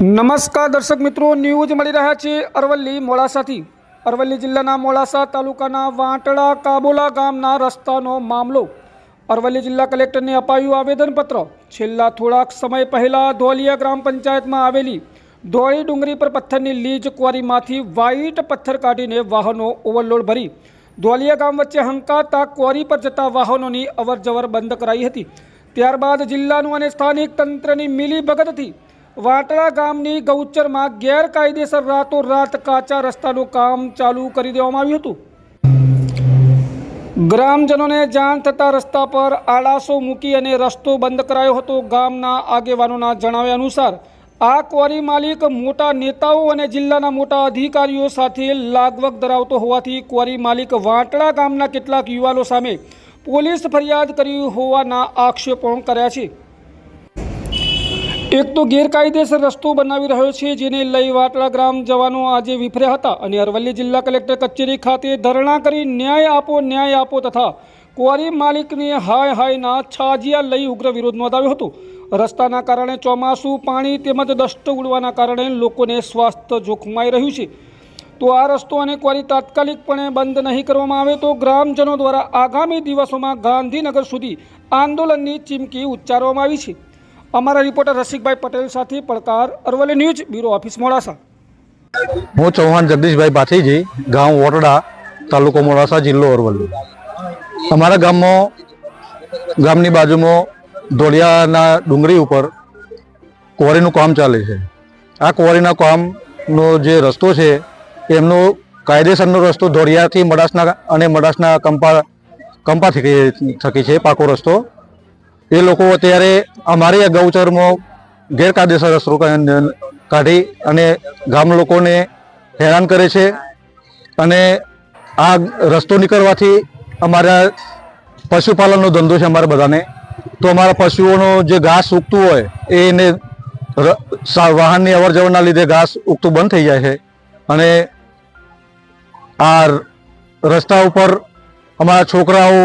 નમસ્કાર દર્શક મિત્રો, ન્યૂઝ મળી રહ્યા છે અરવલ્લી મોડાસાથી. અરવલ્લી જિલ્લાના મોડાસા તાલુકાના વાંટડા કાબોલા ગામના રસ્તાનો મામલો. અરવલ્લી જિલ્લા કલેક્ટરને અપાયું આવેદનપત્ર. છેલ્લા થોડાક સમય પહેલાં ધોલિયા ગ્રામ પંચાયતમાં આવેલી ધોળી ડુંગરી પર પથ્થરની લીજ ક્વોરીમાંથી વ્હાઇટ પથ્થર કાઢીને વાહનો ઓવરલોડ ભરી ધોલિયા ગામ વચ્ચે હંકાતા ક્વોરી પર જતા વાહનોની અવરજવર બંધ કરાઈ હતી. ત્યારબાદ જિલ્લાનું અને સ્થાનિક તંત્રની મિલીભગતથી વાટડા ગામની ગૌચરમાં ગેરકાયદેસર રાતોરાત કાચા રસ્તાનું કામ ચાલુ કરી દેવામાં આવ્યું હતું. ગ્રામજનોને જાણ થતાં રસ્તા પર આડાસો મૂકી અને રસ્તો બંધ કરાયો હતો. ગામના આગેવાનોના જણાવ્યા અનુસાર આ ક્વારી માલિક મોટા નેતાઓ અને જિલ્લાના મોટા અધિકારીઓ સાથે લાગવગ ધરાવતો હોવાથી ક્વારી માલિક વાંટડા ગામના કેટલાક યુવાનો સામે પોલીસ ફરિયાદ કરી હોવાના આક્ષેપો કર્યા છે. એક તો ગેરકાયદેસર રસ્તો બનાવી રહ્યો છે, જેને લઈ વાટડા ગ્રામ જવાનો આજે વિફર્યા હતા અને અરવલ્લી જિલ્લા કલેક્ટર કચેરી ખાતે ધરણા કરી ન્યાય આપો ન્યાય આપો તથા ક્વોરી માલિકને હાય હાયના છાજિયા લઈ ઉગ્ર વિરોધ નોંધાવ્યો હતો. રસ્તાના કારણે ચોમાસું પાણી તેમજ દસ્ત ઉડવાના કારણે લોકોને સ્વાસ્થ્ય જોખમાઈ રહ્યું છે. તો આ રસ્તો અને ક્વારી તાત્કાલિકપણે બંધ નહીં કરવામાં આવે તો ગ્રામજનો દ્વારા આગામી દિવસોમાં ગાંધીનગર સુધી આંદોલનની ચીમકી ઉચ્ચારવામાં આવી છે. અમારા રિપોર્ટર રસિકભાઈ પટેલ સાથે પડકાર Aravalli news bureau office Modasa. હું ચૌહાણ જગદીશભાઈ પાથીજી ગામ વોટડા, તાલુકો મોડાસા, જિલ્લો અરવલ્લી. અમારા ગામમાં, ગામની બાજુમાં ધોળિયાના ડુંગરી ઉપર ક્વોરીનું કામ ચાલે છે. આ ક્વોરીના કામનો જે રસ્તો છે, એમનો કાયદેસરનો રસ્તો ધોળિયાથી મડાસના અને મડાસના કંપા કંપા થકી છે, પાકો રસ્તો. એ લોકો અત્યારે અમારી આ ગૌચરમાં ગેરકાયદેસર રસ્તો કાઢી અને ગામ લોકોને હેરાન કરે છે અને આ રસ્તો નીકળવાથી અમારા પશુપાલનનો ધંધો છે અમારા બધાને. તો અમારા પશુઓનો જે ઘાસ ઉગતું હોય એને વાહનની અવર જવરના લીધે ઘાસ ઉગતું બંધ થઈ જાય છે. અને આ રસ્તા ઉપર અમારા છોકરાઓ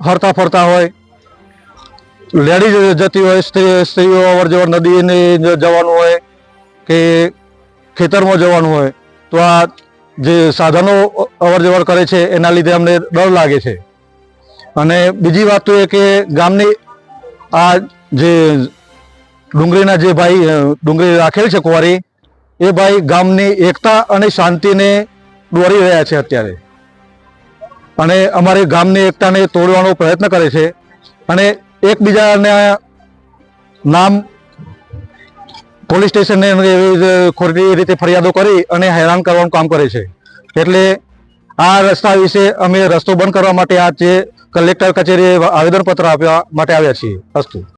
હરતા ફરતા હોય લેડીઝ જતી હોય, સ્ત્રી- સ્ત્રીઓ અવર જવર નદીને જવાનું હોય કે ખેતરમાં જવાનું હોય, તો આ જે સાધનો અવર જવર કરે છે, એના લીધે અમને ડર લાગે છે. અને બીજી વાત તો એ કે ગામની આ જે ડુંગળીના જે ભાઈ ડુંગળી રાખેલ છે કુંવારી, એ ભાઈ ગામની એકતા અને શાંતિને દોરી રહ્યા છે અત્યારે. અને અમારી ગામની એકતાને તોડવાનો પ્રયત્ન કરે છે. અને એકબીજાને નામ પોલીસ સ્ટેશનને એવી ખોટી રીતે ફરિયાદો કરી અને હેરાન કરવાનું કામ કરે છે. એટલે આ રસ્તા વિશે અમે રસ્તો બંધ કરવા માટે આજે કલેક્ટર કચેરીએ આવેદનપત્ર આપવા માટે આવ્યા છીએ. અસ્તુ.